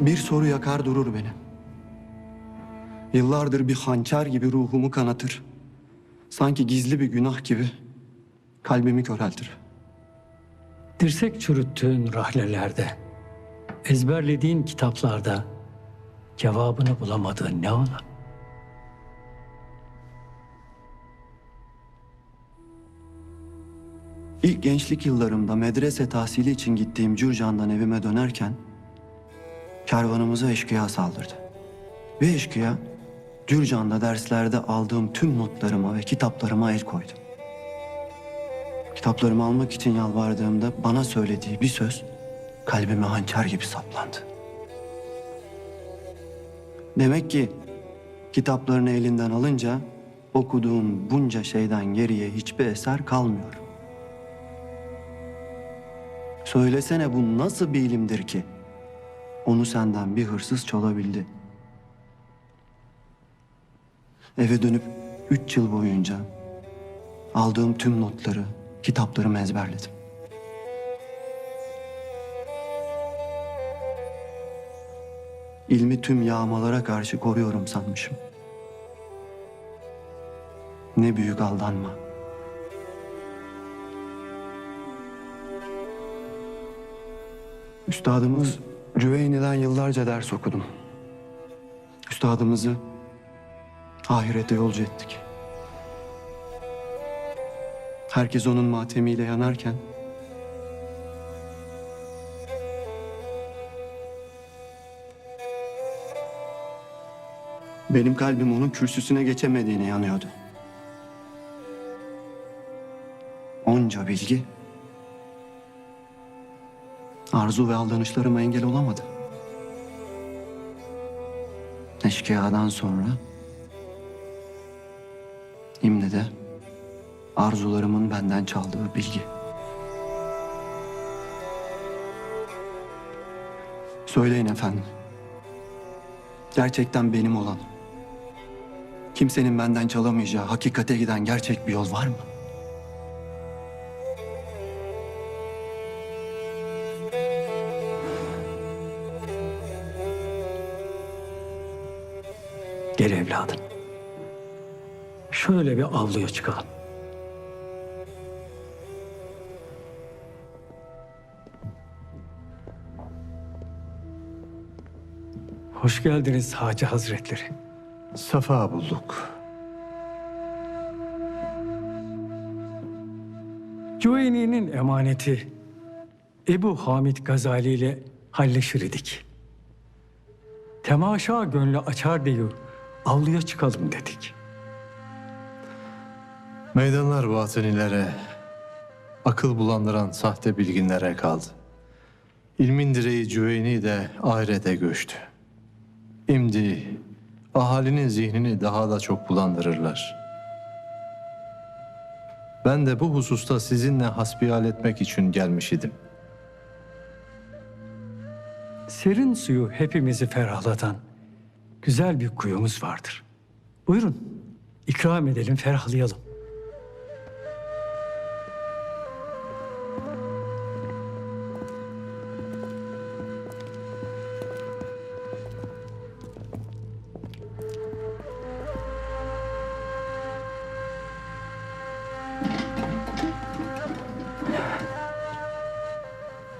Bir soru yakar durur beni. Yıllardır bir hançer gibi ruhumu kanatır. Sanki gizli bir günah gibi kalbimi köreltir. Dirsek çürüttüğün rahlelerde, ezberlediğin kitaplarda cevabını bulamadığın ne ola? İlk gençlik yıllarımda medrese tahsili için gittiğim Cürcan'dan evime dönerken kervanımıza eşkıya saldırdı. Ve eşkıya Cürcan'da derslerde aldığım tüm notlarıma ve kitaplarıma el koydu. Kitaplarımı almak için yalvardığımda bana söylediği bir söz kalbime hançer gibi saplandı. Demek ki kitaplarını elinden alınca okuduğun bunca şeyden geriye hiçbir eser kalmıyor. Söylesene bu nasıl bir ilimdir ki? Onu senden bir hırsız çalabildi. Eve dönüp üç yıl boyunca aldığım tüm notları, kitaplarımı ezberledim. İlmi tüm yağmalara karşı koruyorum sanmışım. Ne büyük aldanma. Üstadımız Cüveyni'den yıllarca ders okudum. Üstadımızı ahirete yolcu ettik. Herkes onun matemiyle yanarken benim kalbim onun kürsüsüne geçemediğine yanıyordu. Onca bilgi arzu ve aldanışlarıma engel olamadı. Eşkıyadan sonra şimdi de arzularımın benden çaldığı bilgi. Söyleyin efendim. Gerçekten benim olan. Kimsenin benden çalamayacağı hakikate giden gerçek bir yol var mı? Gel evladım. Şöyle bir avluya çıkalım. Hoş geldiniz Hacı Hazretleri. Safa bulduk. Cüveyni'nin emaneti Ebu Hamid Gazali ile halleşir idik. Temaşa gönlü açar diyor, avluya çıkalım dedik. Meydanlar batınilere, akıl bulandıran sahte bilginlere kaldı. İlmin direği Cüveyni de ahirete göçtü. Şimdi ahalinin zihnini daha da çok bulandırırlar. Ben de bu hususta sizinle hasbihal etmek için gelmiş idim. Serin suyu hepimizi ferahlatan güzel bir kuyumuz vardır. Buyurun, ikram edelim, ferahlayalım.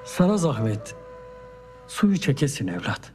Sana zahmet. Suyu çekesin evlat.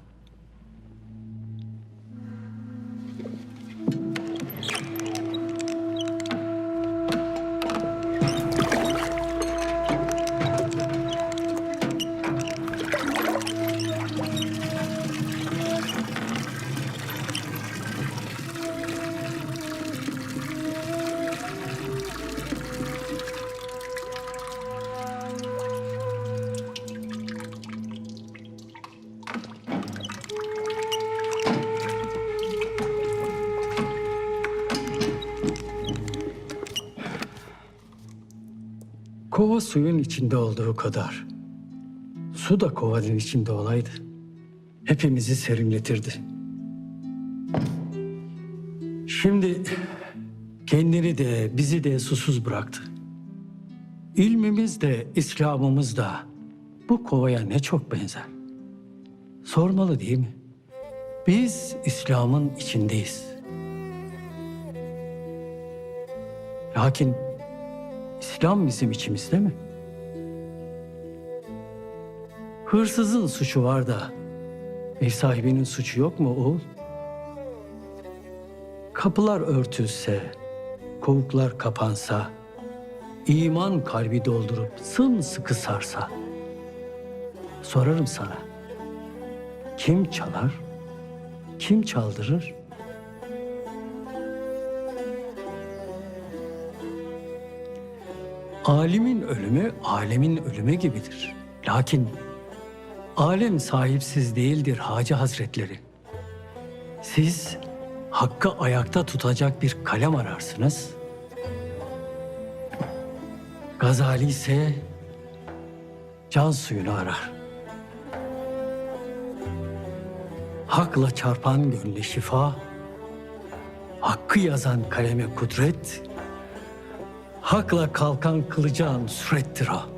Kova suyun içinde olduğu kadar su da kovanın içinde olaydı. Hepimizi serinletirdi. Şimdi kendini de bizi de susuz bıraktı. İlmimiz de İslam'ımız da bu kovaya ne çok benzer. Sormalı değil mi? Biz İslam'ın içindeyiz. Lakin İslam bizim içimizde mi? Hırsızın suçu var da ev sahibinin suçu yok mu oğul? Kapılar örtülse, kovuklar kapansa, iman kalbi doldurup sımsıkı sarsa, sorarım sana, kim çalar, kim çaldırır? Alimin ölümü alemin ölümü gibidir. Lakin alem sahipsiz değildir Hacı Hazretleri. Siz hakkı ayakta tutacak bir kalem ararsınız. Gazali ise can suyunu arar. Hakla çarpan gönlü şifa, hakkı yazan kaleme kudret, hakla kalkan kılıca nusrettir ha.